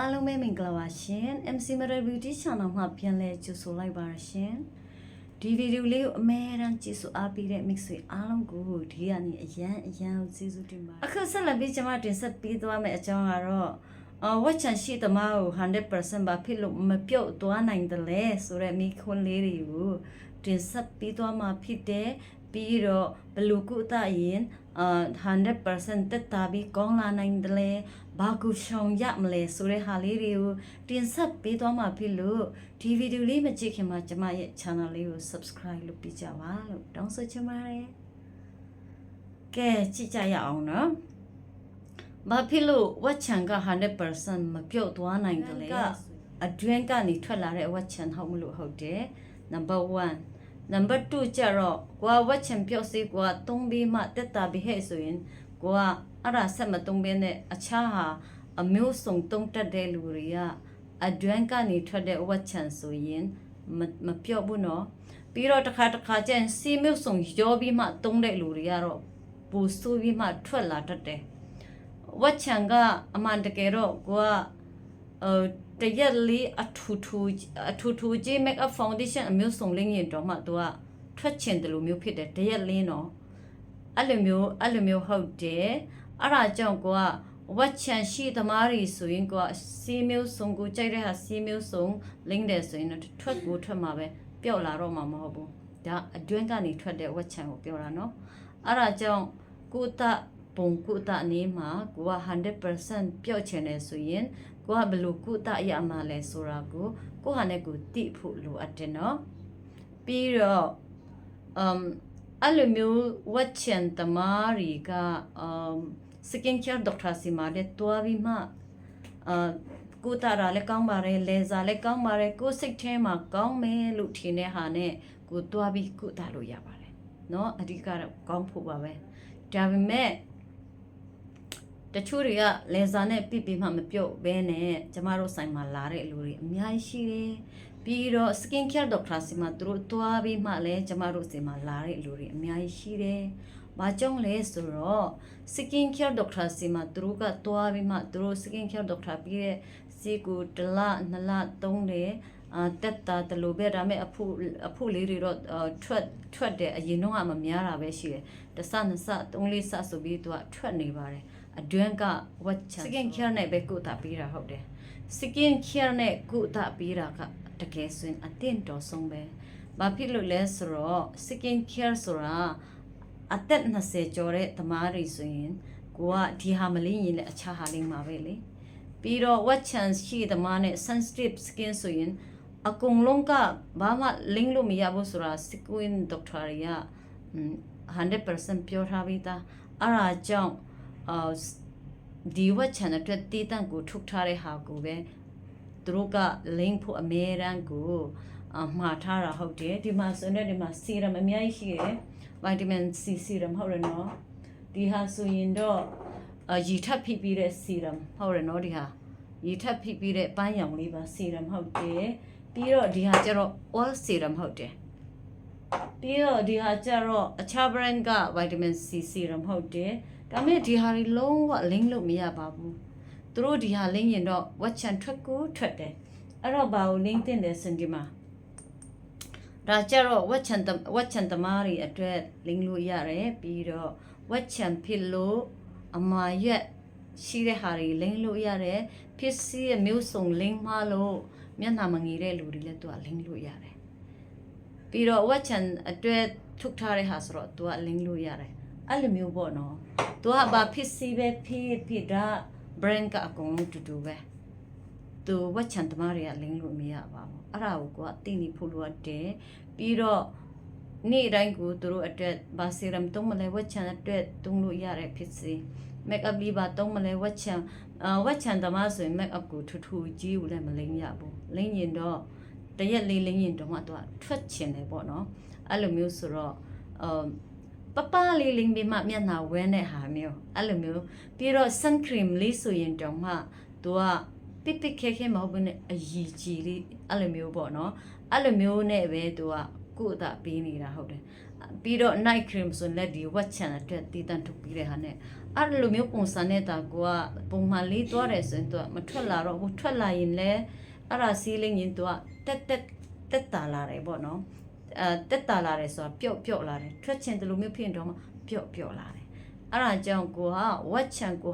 အားလုံးပဲမင်္ဂလာပါရှင် MC Mirror Beauty Channel မှာပြန်လည်ကြိုဆိုလိုက်ပါရရှင်ဒီဗီဒီယိုလေးကိုအမဲတမ်းကြည့်ဆိုအားပေးတဲ့ mix တွေအားလုံးကိုဒီကနေအရန်အရန်ကိုကျေးဇူးတင်ပါတယ်အခုဆက်လက်ပြီးကျွန်မတင်ဆက်ပေးသွားမယ့်အကြောင်းကတော့အော်ဝတ်ချန်ရှိသမားကို100%ပါဖြစ်လို့မပြုတ်သွားနိုင်တယ်လေဆိုတဲ့မိခွန်းလေးတွေကိုတင်ဆက်ပေးသွားမှာဖြစ်တယ် ပြီးတော့ဘလူကုသရင်အာ100%တက်တာပြီးကောင်းလာနိုင်တယ်လေဘာကူရှောင်ရမလဲဆိုတဲ့ဟာလေးတွေကိုတင်ဆက်ပေးသွားမှာဖြစ်လို့ဒီဗီဒီယိုလေးမကြည့်ခင်မှာကျွန်မရဲ့ channel လေးကို subscribe လုပ်ပေးကြပါလို့တောင်းဆိုချင်ပါတယ်ကဲကြည့်ကြရအောင်နော်ဘာဖြစ်လို့ဝက်ချန်က100%မပြုတ်သွားနိုင်တယ်လဲအတွင်းကနေထွက်လာတဲ့ဝက်ချန်ဟုတ်မလို့ဟုတ်တယ် number 1 number 2ကျတော့ကိုကဝက်ချန်ပြုတ်စီကိုကသုံးပြီးမှတက်တာပြီးဟဲ့ဆိုရင်ကိုကအဲ့ဒါဆက်မသုံးဘဲနဲ့အခြားဟာအမျိုးစုံသုံးတက်တဲ့လူတွေကအတွင်းကနေထွက်တဲ့ဝက်ချန်ဆိုရင်မမပြော့ဘူးနော်ပြီးတော့တစ်ခါတစ်ခါကျရင်စီမျိုးစုံရောပြီးမှသုံးတဲ့လူတွေကတော့ပူဆူပြီးမှထွက်လာတတ်တယ်ဝက်ချန်ကအမှန်တကယ်တော့ကိုက 呃，တရက်လေးအထူထူအထူထူကြီး make up foundation အမျိုးစုံလေးရင်တော့မှသူကထွက်ချင်တယ်လို့မျိုးဖြစ်တယ်တရက်လေးနော်အဲ့လိုမျိုးအဲ့လိုမျိုးဟုတ်တယ်အဲ့ဒါကြောင့်ကိုကဝက်ချန်ရှိသမားတွေဆိုရင်ကိုကစီမျိုးစုံကိုကြိုက်တဲ့ဟာစီမျိုးစုံလင်းတယ်ဆိုရင်တော့ထွက်ကိုထွက်မှာပဲပျော့လာတော့မှာမဟုတ်ဘူးဒါအတွင်းကနေထွက်တဲ့ဝက်ချန်ကိုပြောတာနော်အဲ့ဒါကြောင့်ကိုတပုံကုတအနေမှာကိုက100%ပျော့ချင်တယ်ဆိုရင် ကိုကဘယ်လိုကုတရမှာလဲဆိုတာကိုကိုဟာနဲ့ကိုတိဖို့လိုအပ်တယ်နော်ပြီးတော့ um အဲ့လိုမျိုးဝတ်ချန်တမားတွေက um skin care doctor စီမှာလည်းတွားပြီးမှအာကိုတာရလည်းကောင်းပါတယ်လေဆာလည်းကောင်းပါတယ်ကိုစိတ်ထဲမှာကောင်းမယ်လို့ထင်တဲ့ဟာနဲ့ကိုတွားပြီးကိုတာလို့ရပါတယ်เนาะအဓိကတော့ကောင်းဖို့ပါပဲဒါပေမဲ့ တချို့တွေကလေဆာနဲ့ပြပြမှမပြုတ်ဘဲနဲ့ကျမတို့ဆိုင်မှာလာတဲ့လူတွေအများကြီးရှိတယ်ပြီးတော့ skin care doctor စီမှာသူတို့တွားပြီးမှလည်းကျမတို့စီမှာလာတဲ့လူတွေအများကြီးရှိတယ်။ဘာကြောင့်လဲဆိုတော့ skin care doctor စီမှာသူတို့ကတွားပြီးမှသူတို့ skin care doctor ပြီးတဲ့စီကိုတစ်လနှစ်လသုံးတယ်အာတက်တာတလို့ပဲဒါမဲ့အဖို့အဖို့လေးတွေတော့ထွက်ထွက်တယ်အရင်တော့ကမများတာပဲရှိတယ်တဆနှစ်ဆသုံးလေးဆဆိုပြီးသူကထွက်နေပါတယ် အတွင်းကဝတ်ချန် skin care နဲ့ပဲကုသပေးတာဟုတ်တယ် skin care နဲ့ကုသပေးတာကတကယ်ဆိုရင်အတင်းတော်ဆုံးပဲဘာဖြစ်လို့လဲဆိုတော့ skin care ဆိုတာအသက်20ကျော်တဲ့သမားတွေဆိုရင်ကိုကဒီဟာမလင်းရင်လည်းအခြားဟာလေးမှာပဲလေပြီးတော့ what chance ရှိသမားနဲ့ sensitive skin ဆိုရင်အကုန်လုံးကဘာမှ link လို့မရဘူးဆိုတာ skin doctor တွေက100%ပြောထားပြီးသားအဲ့ဒါကြောင့် အာဒီ what chance အတွက်တည်တံ့ကိုထုတ်ထားတဲ့ဟာကိုပဲသူတို့က link ဖို့အမြဲတမ်းကိုအမှားထားတာဟုတ်တယ်ဒီမှာဆိုရင်ဒီမှာ serum အများကြီးရှိတယ် vitamin C serum ဟုတ်တယ်နော်ဒီဟာဆိုရင်တော့အရီထပ်ဖိပြီးတဲ့ serum ဟုတ်တယ်နော်ဒီဟာရီထပ်ဖိပြီးတဲ့ပန်းရောင်လေးပါ serum ဟုတ်တယ်ပြီးတော့ဒီဟာကျတော့ oil serum ဟုတ်တယ် ပြီးတော့ဒီဟာကျတော့အခြား brand က vitamin C serum ဟုတ်တယ်ဒါပေမဲ့ဒီဟာတွေလုံးဝ link လို့မရပါဘူးသူတို့ဒီဟာ link ရင်တော့ watch and ထွက်ကိုထွက်တယ်အဲ့တော့ဘာကို link တင်တယ်စင်ဒီမှာဒါကြတော့ဝက်ချန်ဝက်ချန်သမားတွေအတွက်လင်းလို့ရတယ်ပြီးတော့ဝက်ချန်ဖြစ်လို့အမာရွက်ရှိတဲ့ဟာတွေလင်းလို့ရတယ်ဖြစ်စီရဲ့မျိုးစုံလင်းမလို့မျက်နှာမငီတဲ့လူတွေလည်းသူကလင်းလို့ရတယ် ပြီးတော့ဝက်ချန်အတွက်ထုတ်ထားတဲ့ဟာဆိုတော့သူကလင်းလို့ရတယ်အဲ့လိုမျိုးပေါ့နော်သူကဘာဖြစ်စီပဲဖြစ်ဖြစ်ဒါ brand ကအကုန်လုံးတူတူပဲသူဝက်ချန်သမားတွေကလင်းလို့မရပါဘူးအဲ့ဒါကိုကသိနေဖို့လိုအပ်တယ်ပြီးတော့နေ့တိုင်းကိုသူတို့အတွက်ဘာဆီရမ်သုံးမလဲဝက်ချန်အတွက်သုံးလို့ရတဲ့ဖြစ်စီ make up လေးပါသုံးမလဲဝက်ချန်အာဝက်ချန်သမားဆိုရင် make up ကိုထူထူကြီးကိုလည်းမလိမ့်ရဘူးလိမ့်ရင်တော့ တရက်လေးလိမ့်ရင်တော့မှသူကထွက်ချင်တယ်ပေါ့နော်အဲ့လိုမျိုးဆိုတော့အပပလေးလိမ့်ပြီးမှမျက်နှာဝဲတဲ့ဟာမျိုးအဲ့လိုမျိုးပြီးတော့ sun cream လေးဆိုရင်တော့မှသူကပိပိခဲခဲမဟုတ်ဘူးနဲ့အရီကြီးလေးအဲ့လိုမျိုးပေါ့နော်အဲ့လိုမျိုးနဲ့ပဲသူကကိုယ်အသာပေးနေတာဟုတ်တယ်ပြီးတော့ night cream ဆိုရင်လက်ဒီ watch channel အတွက်တည်တံ့ထုတ်ပြီးတဲ့ဟာနဲ့အဲ့လိုမျိုးပုံစံနဲ့တာကိုကပုံမှန်လေးသွားတယ်ဆိုရင်သူကမထွက်လာတော့ဘူးထွက်လာရင်လည်း အဲ့ဒါစီးလင်းရင်သူကတက်တက်တက်တာလာတယ်ပေါ့နော်အဲတက်တာလာတယ်ဆိုတာပျော့ပျော့လာတယ်ထွက်ချင်တယ်လို့မျိုးဖြစ်ရင်တော့မှပျော့ပျော့လာတယ်အဲ့ဒါကြောင့်ကိုကဝက်ချန်ကို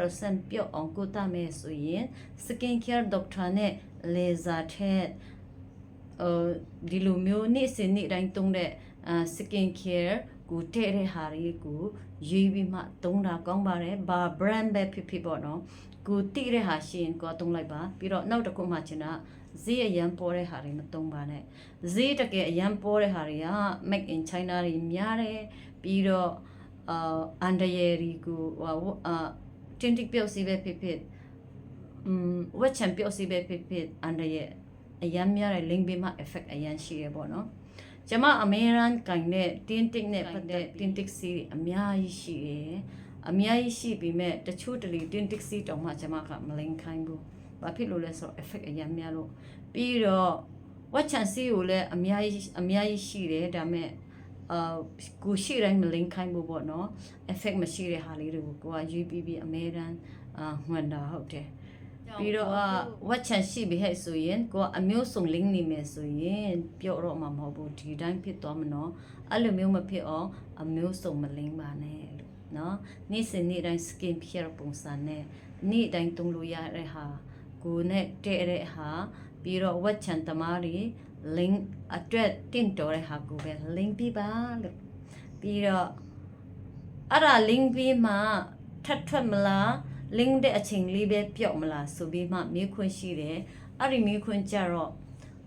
100%ပျော့အောင်ကိုတမယ်ဆိုရင် skin care doctor နဲ့ laser ထက်အဲဒီလိုမျိုးနေ့စဉ်နေ့တိုင်းသုံးတဲ့အာ skin care ကိုတဲ့တဲ့ဟာတွေကိုရွေးပြီးမှသုံးတာကောင်းပါတယ်ဘာ brand ပဲဖြစ်ဖြစ်ပေါ့နော် ကိုတိတဲ့ဟာရှိရင်ကိုသုံးလိုက်ပါပြီးတော့နောက်တစ်ခုမှချင်တာဈေးအရန်ပေါ်တဲ့ဟာတွေမသုံးပါနဲ့ဈေးတကယ်အရန်ပေါ်တဲ့ဟာတွေက make in china တွေများတယ်ပြီးတော့အာအန်ဒရယ်ရီကိုဟိုအာတင်တိပြုတ်စီပဲဖြစ်ဖြစ်อืมဝက်ချန်ပြုတ်စီပဲဖြစ်ဖြစ်အန်ဒရယ်အရန်များတဲ့ link ပေးမှ effect အရန်ရှိရပေါ့နော်ကျမအမေရန်ကင်တဲ့တင်းတစ်နဲ့ပတ်သက်တင်းတစ်စီအများကြီးရှိတယ် အများကြီးရှိပြီးမဲ့တချို့တလေတင်းတစ်စီတောင်မှကျမကမလိန်ခိုင်းဘူးဘာဖြစ်လို့လဲဆိုတော့ effect အရင်များလို့ပြီးတော့ဝက်ချန်စီကိုလည်းအများကြီးအများကြီးရှိတယ်ဒါမဲ့အာကိုရှိတိုင်းမလိန်ခိုင်းဘူးပေါ့နော် effect မရှိတဲ့ဟာလေးတွေကိုကိုကရွေးပြီးပြီးအမေရန်အာမှန်တာဟုတ်တယ်ပြီးတော့ဝက်ချန်ရှိပြီဟဲ့ဆိုရင်ကိုကအမျိုးစုံ link နေမယ်ဆိုရင်ပြောတော့မှာမဟုတ်ဘူးဒီတိုင်းဖြစ်သွားမနော်အဲ့လိုမျိုးမဖြစ်အောင်အမျိုးစုံမ link ပါနဲ့လို့ နော်နေ့စဉ်နေ့တိုင်း skin care ပုံစံနဲ့နေ့တိုင်းသုံးလို့ရတဲ့ဟာကိုနဲ့တဲ့တဲ့ဟာပြီးတော့ဝက်ချန်သမားတွေ link အတွက်တင့်တော်တဲ့ဟာကိုပဲ link ပြပါလို့ပြီးတော့အဲ့ဒါ link ပြီးမှထပ်ထွက်မလား link တဲ့အချိန်လေးပဲပြော့မလားဆိုပြီးမှမေးခွန်းရှိတယ်အဲ့ဒီမေးခွန်းကြတော့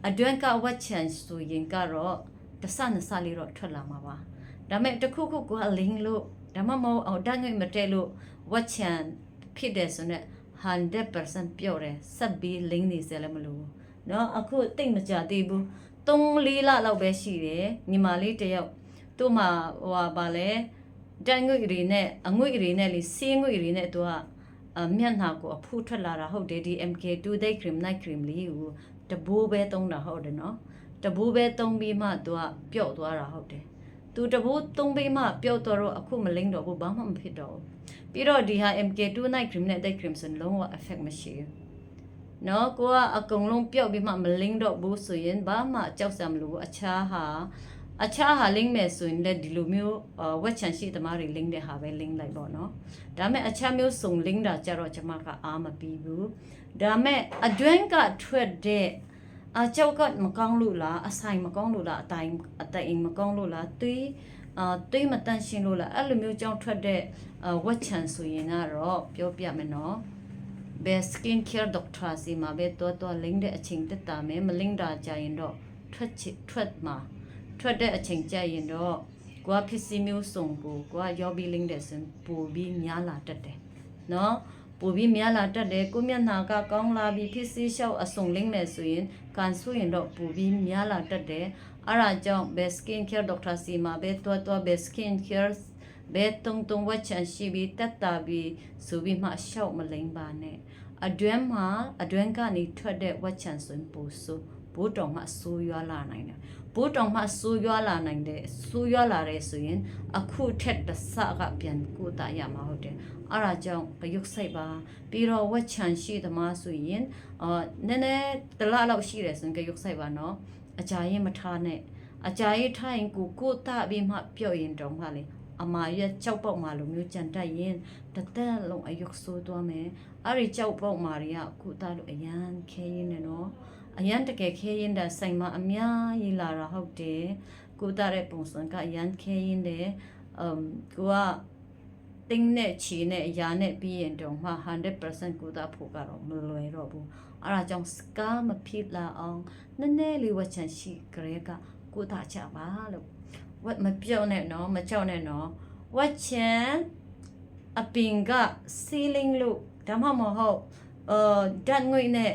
အတွင်းကဝက်ချန်ဆိုရင်ကတော့တဆနဆလေးတော့ထွက်လာမှာပါဒါပေမဲ့တခုခုက link လို့ ဒါမှမဟုတ်အောင်တန်းငိတ်မတဲလို့ဝက်ချန်ဖြစ်တယ်ဆိုတော့100%ပြော့တယ်စက်ပြီး link နေစလည်းမလို့เนาะအခုတိတ်မကြသေးဘူး3 4လလောက်ပဲရှိတယ်ညီမလေးတယောက်သူ့မှာဟိုပါလဲတန်းငွေတွေနဲ့အငွေတွေနဲ့လေစီးငွေတွေနဲ့သူကအမျက်နှာကိုအဖူးထွက်လာတာဟုတ်တယ်ဒီ MK2 day cream night cream လေးကိုတဘိုးပဲသုံးတာဟုတ်တယ်နော်တဘိုးပဲသုံးပြီးမှသူကပျော့သွားတာဟုတ်တယ် သူတဘိုးသုံးပြီးမှပျော့တော့တော့အခုမလိမ့်တော့ဘူးဘာမှမဖြစ်တော့ဘူးပြီးတော့ဒီဟာ MK2 night cream နဲ့ day cream ဆိုလုံးဝ effect မရှိဘူးနော်ကိုကအကုန်လုံးပျော့ပြီးမှမလိမ့်တော့ဘူးဆိုရင်ဘာမှကြောက်စရာမလိုဘူးအခြားဟာအခြားဟာ link မဲ့ဆိုရင်လည်းဒီလိုမျိုးဝက်ချန်ရှိသမားတွေ link တဲ့ဟာပဲ link လိုက်ပေါ့နော်ဒါမဲ့အခြားမျိုးစုံ link တာကြတော့ကျွန်မကအားမပြီးဘူးဒါမဲ့အတွင်းကထွက်တဲ့ အကြောက်ကမကောင်းလို့လားအဆိုင်မကောင်းလို့လားအတိုင်းအတိုင်မကောင်းလို့လားသွေးအာသွေးမတန့်ရှင်းလို့လားအဲ့လိုမျိုးကြောင့်ထွက်တဲ့ဝက်ချန်ဆိုရင်ကတော့ပြောပြမယ်နော်ဘယ် skin care doctor စီမှာပဲတော်တော် link တဲ့အချိန်တက်တာမယ်မ link တာကြရင်တော့ထွက်ချထွက်မှာထွက်တဲ့အချိန်ကြရင်တော့ကိုကဖြစ်စီမျိုးစုံကိုကိုကရောပြီးလင်းတဲ့စင်ပိုပြီးများလာတတ်တယ်နော် ပိုပြီးများလာတတ်တယ်ကိုမျက်နှာကကောင်းလာပြီးဖြစ်စီလျှောက်အစုံလင်းမယ်ဆိုရင်ကန်ဆိုရင်တော့ပိုပြီးများလာတတ်တယ်အဲ့ဒါကြောင့် best skin care doctor စီမှာပဲတွားတွား best skin care ဘဲတုံတုံဝက်ချန်ရှိပြီးတက်တာပြီးဆိုပြီးမှရှောက်မလိမ့်ပါနဲ့အတွင်းမှာအတွင်းကနေထွက်တဲ့ဝက်ချန်ဆိုရင်ပိုဆို ဘိုးတော်မှဆိုးရွားလာနိုင်တယ်ဘိုးတော်မှဆိုးရွားလာနိုင်တယ်ဆိုးရွားလာတယ်ဆိုရင်အခုထက်တဆကပြန်ကိုတာရမှာဟုတ်တယ်အဲ့ဒါကြောင့်ပယုတ်စိတ်ပါပြီးတော့ဝက်ချန်ရှိသမားဆိုရင်အာနည်းနည်းတလားလောက်ရှိတယ်ဆိုရင်ကယုတ်စိတ်ပါနော်အကြာရင်မထားနဲ့အကြာရင်ထားရင်ကိုကိုတာပြီးမှပြော့ရင်တော့မှလေအမာရဲ့ကြောက်ပေါက်မာလိုမျိုးကြံတက်ရင်တသက်လုံးအယုတ်ဆိုးသွားမယ်အဲ့ဒီကြောက်ပေါက်မာတွေကကိုတာလို့အရန်ခဲရင်းနေနော် အရန်တကယ်ခဲရင်တဲ့ဆိုင်မှာအများကြီးလာတာဟုတ်တယ်ကိုတာတဲ့ပုံစံကအရန်ခဲရင်တဲ့အမ်ကိုကတင်းနဲ့ချီနဲ့အရာနဲ့ပြီးရင်တော့မှ100%ကိုတာဖို့ကတော့မလွယ်တော့ဘူးအဲ့ဒါကြောင့်စကားမဖြစ်လာအောင်နည်းနည်းလေးဝချန်ရှိကြဲကကိုတာချပါလို့ဝတ်မပြော့နဲ့နော်မကြောက်နဲ့နော်ဝတ်ချန်အပင်က ceiling လို့ဒါမှမဟုတ်အာဓာတ်ငွေနဲ့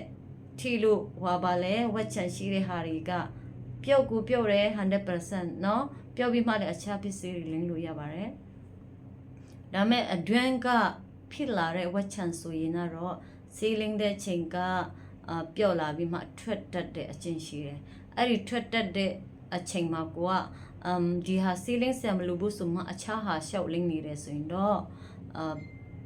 ထီလို့ဟွာပါလဲဝက်ချန်ရှိတဲ့ဟာတွေကပြုတ်ကူပြုတ်တယ်100%เนาะပြုတ်ပြီးမှလည်းအခြားပစ္စည်းတွေလင်းလို့ရပါတယ်ဒါမဲ့အတွင်းကဖြစ်လာတဲ့ဝက်ချန်ဆိုရင်တော့စီလင်းတဲ့ချိန်ကအာပျော့လာပြီးမှထွက်တတ်တဲ့အချင်းရှိတယ်အဲ့ဒီထွက်တတ်တဲ့အချိန်မှာကိုကအမ်ဒီဟာစီလင်းဆံမလို့ဘူးဆိုမှအခြားဟာရှောက်လင်းနေတယ်ဆိုရင်တော့အာ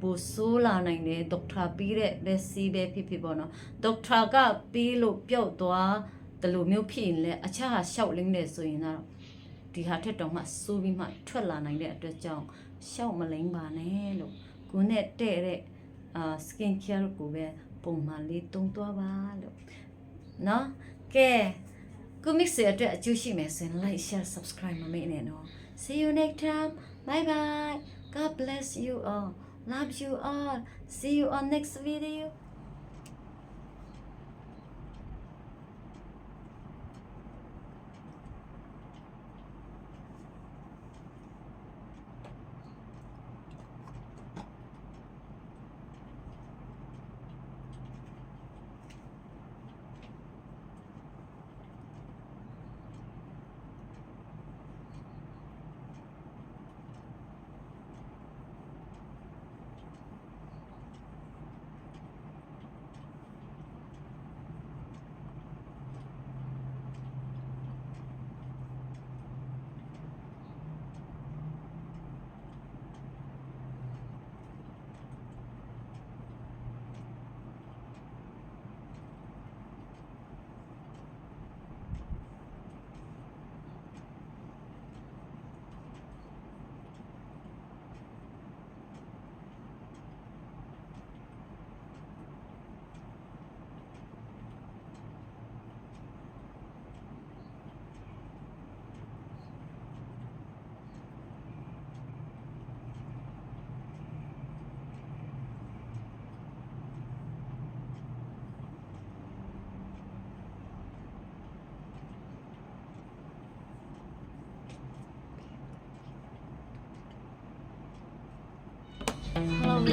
ပိုဆိုးလာနိုင်တယ်ဒေါက်တာပြီးတဲ့လက်စီးပဲဖြစ်ဖြစ်ပေါ့နော်ဒေါက်တာကပြီးလို့ပျောက်သွားတယ်လို့မျိုးဖြစ်ရင်လည်းအခြားဟာရှောက်လင်းတယ်ဆိုရင်တော့ဒီဟာထက်တော့မှစိုးပြီးမှထွက်လာနိုင်တဲ့အတွက်ကြောင့်ရှောက်မလိမ့်ပါနဲ့လို့ကိုနဲ့တဲ့တဲ့အာ skin care ကိုပဲပုံမှန်လေးတုံးသွားပါလို့နော်ကဲကို mix ရဲ့အတွက်အကျိုးရှိမယ်ဆိုရင် like share subscribe မမေ့နဲ့နော် see you next time bye bye god bless you all love you all. See you on next video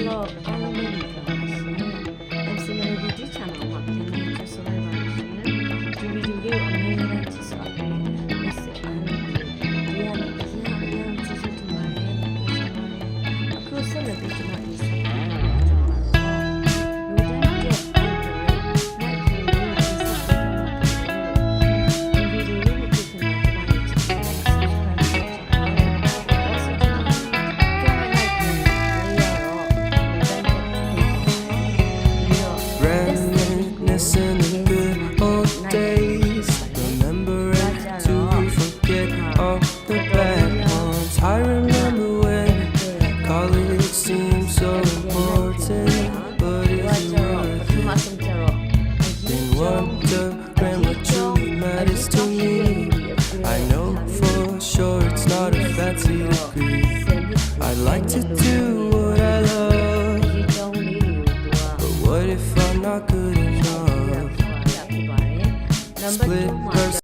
了。16